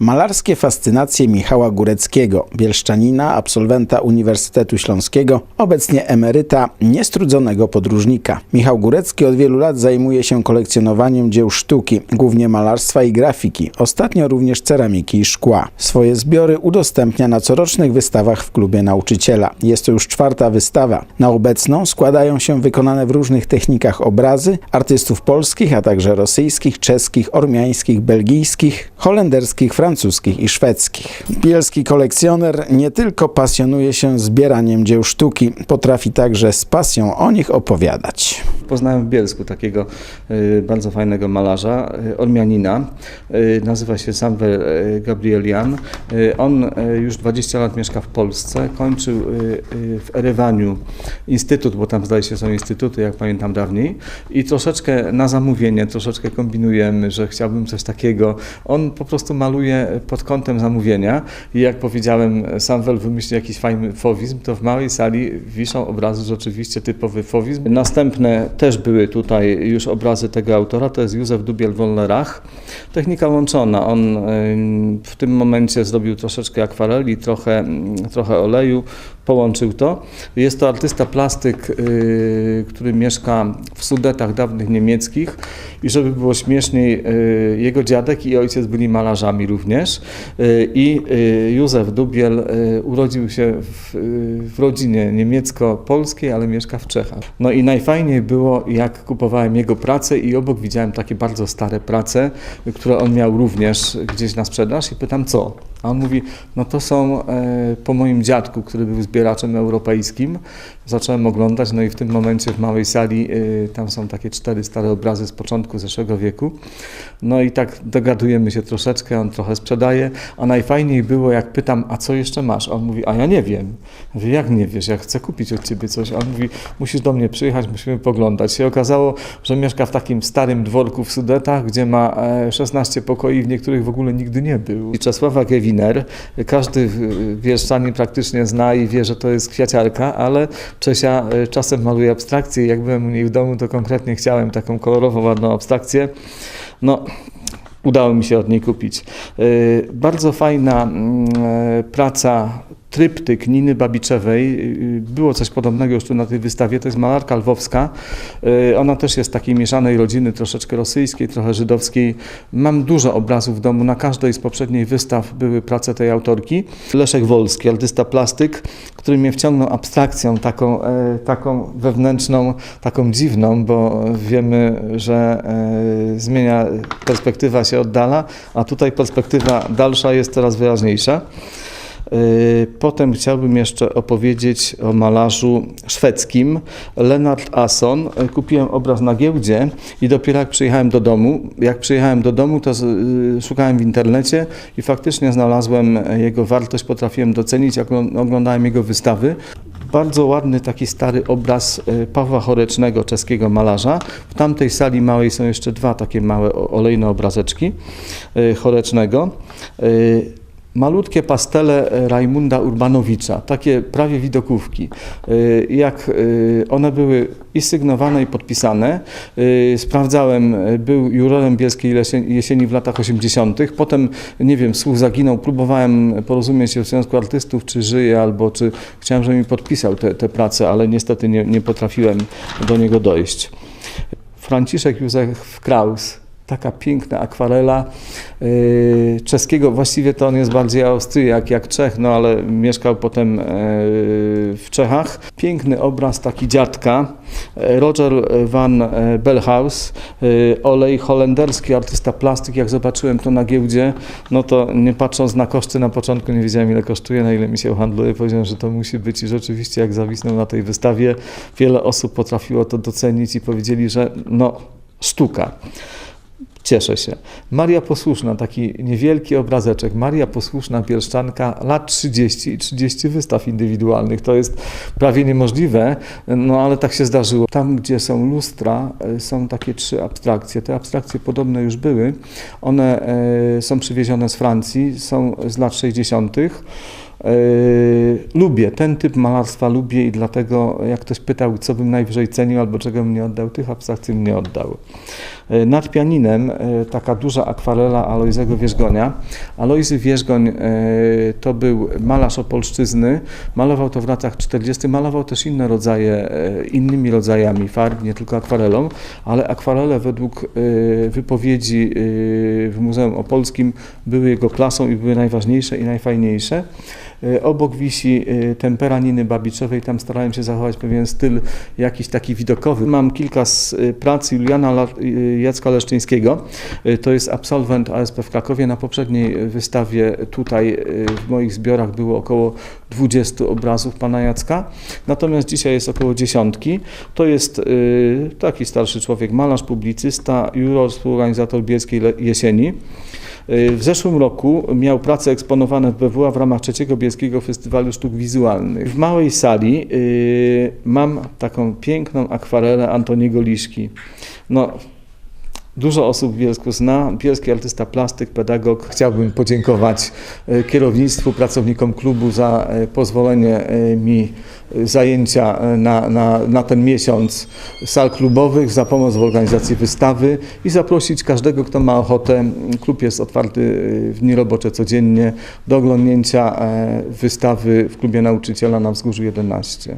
Malarskie fascynacje Michała Góreckiego, bielszczanina, absolwenta Uniwersytetu Śląskiego, obecnie emeryta, niestrudzonego podróżnika. Michał Górecki od wielu lat zajmuje się kolekcjonowaniem dzieł sztuki, głównie malarstwa i grafiki, ostatnio również ceramiki i szkła. Swoje zbiory udostępnia na corocznych wystawach w klubie nauczyciela. Jest to już czwarta wystawa. Na obecną składają się wykonane w różnych technikach obrazy artystów polskich, a także rosyjskich, czeskich, ormiańskich, belgijskich, holenderskich, francuskich i szwedzkich. Bielski kolekcjoner nie tylko pasjonuje się zbieraniem dzieł sztuki, potrafi także z pasją o nich opowiadać. Poznałem w Bielsku takiego y, bardzo fajnego malarza, y, Ormianina. Y, nazywa się Samuel Gabrielian. On już 20 lat mieszka w Polsce. Kończył w Erewaniu instytut, bo tam zdaje się są instytuty, jak pamiętam dawniej. I troszeczkę na zamówienie, troszeczkę kombinujemy, że chciałbym coś takiego. On po prostu maluje pod kątem zamówienia i jak powiedziałem, Samuel wymyślił jakiś fajny fowizm, to w małej sali wiszą obrazy rzeczywiście typowy fowizm. Następne też były tutaj już obrazy tego autora, to jest Józef Dubiel-Wollerach. Technika łączona, on w tym momencie zrobił troszeczkę akwareli, trochę, trochę oleju, połączył to. Jest to artysta plastyk, yy, który mieszka w Sudetach dawnych niemieckich i żeby było śmieszniej, yy, jego dziadek i ojciec byli malarzami również yy, i Józef Dubiel urodził się w, w rodzinie niemiecko-polskiej, ale mieszka w Czechach. No i najfajniej było, jak kupowałem jego pracę i obok widziałem takie bardzo stare prace, które on miał również gdzieś na sprzedaż i pytam co? A on mówi, no to są e, po moim dziadku, który był zbieraczem europejskim. Zacząłem oglądać, no i w tym momencie w małej sali e, tam są takie cztery stare obrazy z początku zeszłego wieku. No i tak dogadujemy się troszeczkę, on trochę sprzedaje, a najfajniej było jak pytam, a co jeszcze masz? On mówi, a ja nie wiem. Jak nie wiesz, ja chcę kupić od ciebie coś. On mówi, musisz do mnie przyjechać, musimy poglądać. Się okazało, że mieszka w takim starym dworku w Sudetach, gdzie ma e, 16 pokoi, w niektórych w ogóle nigdy nie był. I Czesława Gewiner, każdy y, wieszczanin praktycznie zna i wie, że to jest kwiaciarka, ale Czesia y, czasem maluje abstrakcje. Jak byłem u niej w domu, to konkretnie chciałem taką kolorową, ładną abstrakcję. No, udało mi się od niej kupić. Y, Bardzo fajna mm, praca tryptyk Niny Babiczewej. Y, Było coś podobnego już tu na tej wystawie. To jest malarka lwowska. Y, Ona też jest takiej mieszanej rodziny, troszeczkę rosyjskiej, trochę żydowskiej. Mam dużo obrazów w domu. Na każdej z poprzednich wystaw były prace tej autorki. Leszek Wolski, artysta plastyk, który mnie wciągnął abstrakcją taką, e, taką wewnętrzną, taką dziwną, bo wiemy, że e, zmienia, perspektywa się oddala, a tutaj perspektywa dalsza jest coraz wyraźniejsza. Yy, Potem chciałbym jeszcze opowiedzieć o malarzu szwedzkim Lennart Asson. Kupiłem obraz na giełdzie i dopiero jak przyjechałem do domu, jak przyjechałem do domu, to yy, szukałem w internecie i faktycznie znalazłem jego wartość, potrafiłem docenić, jak oglą- oglądałem jego wystawy. Bardzo ładny taki stary obraz yy, Pawła Chorecznego, czeskiego malarza. W tamtej sali małej są jeszcze dwa takie małe olejne obrazeczki Chorecznego. Malutkie pastele Rajmunda Urbanowicza, takie prawie widokówki. Y, Jak y, one były i sygnowane, i podpisane. Sprawdzałem, był jurorem Bielskiej Jesieni w latach 80. Potem, nie wiem, słuch zaginął. Próbowałem porozumieć się w Związku Artystów, czy żyje, albo czy chciałem, żeby mi podpisał te, te prace, ale niestety nie, nie potrafiłem do niego dojść. Franciszek Józef Kraus. Taka piękna akwarela yy, czeskiego, właściwie to on jest bardziej Austriak jak Czech, no ale mieszkał potem yy, w Czechach. Piękny obraz taki dziadka, Roger van yy, Belhaus, olej holenderski, artysta plastyk. Jak zobaczyłem to na giełdzie, no to nie patrząc na koszty na początku nie wiedziałem ile kosztuje, na ile mi się handluje. Powiedziałem, że to musi być i rzeczywiście jak zawisnął na tej wystawie, wiele osób potrafiło to docenić i powiedzieli, że no sztuka. Cieszę się. Maria Posłuszna, taki niewielki obrazeczek. Maria Posłuszna, Bielszczanka, lat 30 i 30 wystaw indywidualnych. To jest prawie niemożliwe, no ale tak się zdarzyło. Tam, gdzie są lustra, e, są takie trzy abstrakcje. Te abstrakcje podobne już były. One e, są przywiezione z Francji, są z lat 60. Yy, lubię, ten typ malarstwa lubię i dlatego jak ktoś pytał, co bym najwyżej cenił albo czego bym nie oddał, tych abstrakcji bym nie oddał. E, Nad pianinem e, taka duża akwarela Alojzego Wierzgonia. Alojzy Wierzgoń e, to był malarz opolszczyzny, malował to w latach 40., malował też inne rodzaje, innymi rodzajami farb, nie tylko akwarelą, ale akwarele według wypowiedzi w Muzeum Opolskim były jego klasą i były najważniejsze i najfajniejsze. E, Obok wisi e, tempera Niny Babiczowej, tam starałem się zachować pewien styl jakiś taki widokowy. Mam kilka z e, prac Juliana Jacka Leszczyńskiego, to jest absolwent ASP w Krakowie. Na poprzedniej wystawie tutaj w moich zbiorach było około 20 obrazów pana Jacka, natomiast dzisiaj jest około dziesiątki. To jest taki starszy człowiek, malarz, publicysta, juror, współorganizator Bielskiej Jesieni. W zeszłym roku miał prace eksponowane w BWA w ramach trzeciego Bielskiego Festiwalu Sztuk Wizualnych. W małej sali y, mam taką piękną akwarelę Antoniego Liszki. No, Dużo osób w Bielsku zna. Bielski artysta plastyk, pedagog. Chciałbym podziękować e, kierownictwu, pracownikom klubu za e, pozwolenie e, mi zajęcia na, na, na ten miesiąc sal klubowych, za pomoc w organizacji wystawy i zaprosić każdego, kto ma ochotę. Klub jest otwarty w dni robocze codziennie do oglądnięcia wystawy w klubie nauczyciela na Wzgórzu 11.